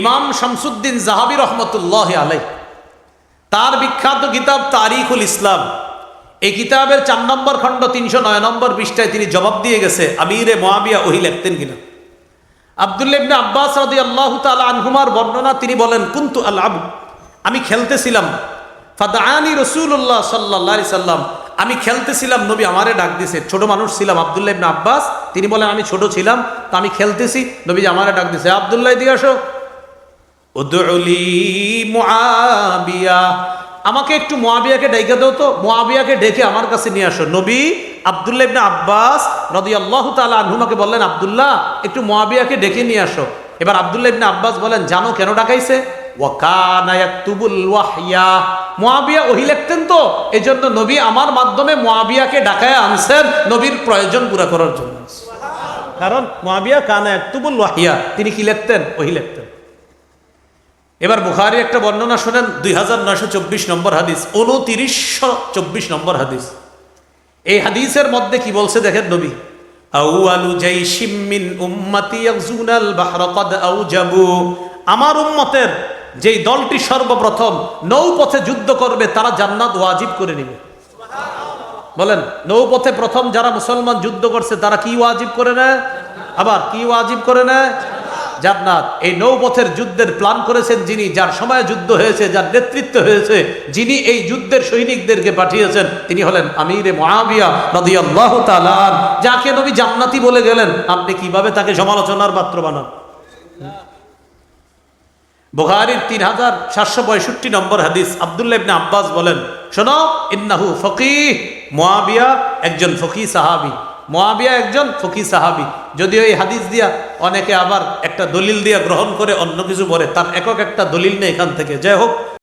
ইমাম শামসুদ্দিন জাহাবি রহমতুল্লাহ আলাই তার বিখ্যাত কিতাব তারিখুল ইসলাম। এই কিতাবের চার নম্বর খণ্ড তিনশো নয় নম্বর পৃষ্ঠায় তিনি জবাব দিয়ে গেছে, আমিরে মোয়াবিয়া ওহি লেখতেন কিনা। আবদুল্লা ইবনে আব্বাস রাদি আল্লাহ তালা আনহুমার বর্ণনা তিনি বলেন, কুন্তু আল আবু আমি খেলতেছিলাম। ফাদানি রসুল্লাহ সাল্লাহ সাল্লাম আমি খেলতেছিলাম, নবী আমারে ডাক দিছে। ছোট মানুষ ছিলাম আবদুল্লাহ ইবনে আব্বাস, তিনি বলেন, আমি ছোট ছিলাম, তা আমি খেলতেছি নবী আমারে ডাক দিছে। আবদুল্লাহ দিয়ে আসো আমাকে একটু মুআবিয়াকে ডেকে দাও তো, মুআবিয়াকে ডেকে আমার কাছে নিয়ে আসো। নবী আব্দুল্লাহ ইবনে আব্বাস রাদিয়াল্লাহু তাআলা আনহুমাকে বললেন, আব্দুল্লাহ, একটু মুআবিয়াকে ডেকে নিয়ে আসো। এবার আব্দুল্লাহ ইবনে আব্বাস বলেন, জানো কেন ডাকাইছে? মুআবিয়া ওহি লিখতেন তো, এজন্য নবী আমার মাধ্যমে মুআবিয়াকে ডাকায় আনছেন নবীর প্রয়োজন পুরা করার জন্য। কারণ মুআবিয়া কানা ইয়াকতুবুল ওয়াহইয়া, তিনি কি লিখতেন? ওহি লিখতেন। এবার বুখারি একটা বর্ণনা শোনেন, দুই হাজার নয়শো চব্বিশ নম্বর হাদিস উনতিরিশশো চব্বিশ নম্বর হাদিস। এই হাদিসের মধ্যে কি বলছে দেখেন নবী? আমার উম্মতের যেই দলটি সর্বপ্রথম নৌপথে যুদ্ধ করবে, তারা জান্নাত ওয়াজিব করে নেবে। বলেন, নৌপথে প্রথম যারা মুসলমান যুদ্ধ করছে, তারা কি ওয়াজিব করে নেয়? আবার কি ওয়াজিব করে নেয়? জান্নাত। এই নৌপথের যুদ্ধের প্ল্যান করেছেন যিনি, যার সময় যুদ্ধ হয়েছে, যার নেতৃত্ব হয়েছে, যিনি এই যুদ্ধের সৈনিকদেরকে পাঠিয়েছেন, তিনি হলেন আমিরে মহাবিয়া রাদিয়াল্লাহু তাআলা আন। যাকে নবী জান্নাতি বলে গেলেন, আপনি কীভাবে তাকে সমালোচনার পাত্র বানান? বুখারীর তিন হাজার সাতশো পঁয়ষট্টি নম্বর হাদিস আবদুল্লাহ ইবনে আব্বাস বলেন শোনো ইন্নাহু ফকিহ মুয়াবিয়া একজন ফকি সাহাবি। মুয়াবিয়া একজন ফকি সাহাবি। যদিও এই হাদিস দিয়া অনেকে আবার একটা দলিল দিয়া গ্রহণ করে, অন্য কিছু বলে। তার একক একটা দলিল নেই এখান থেকে। যাই হোক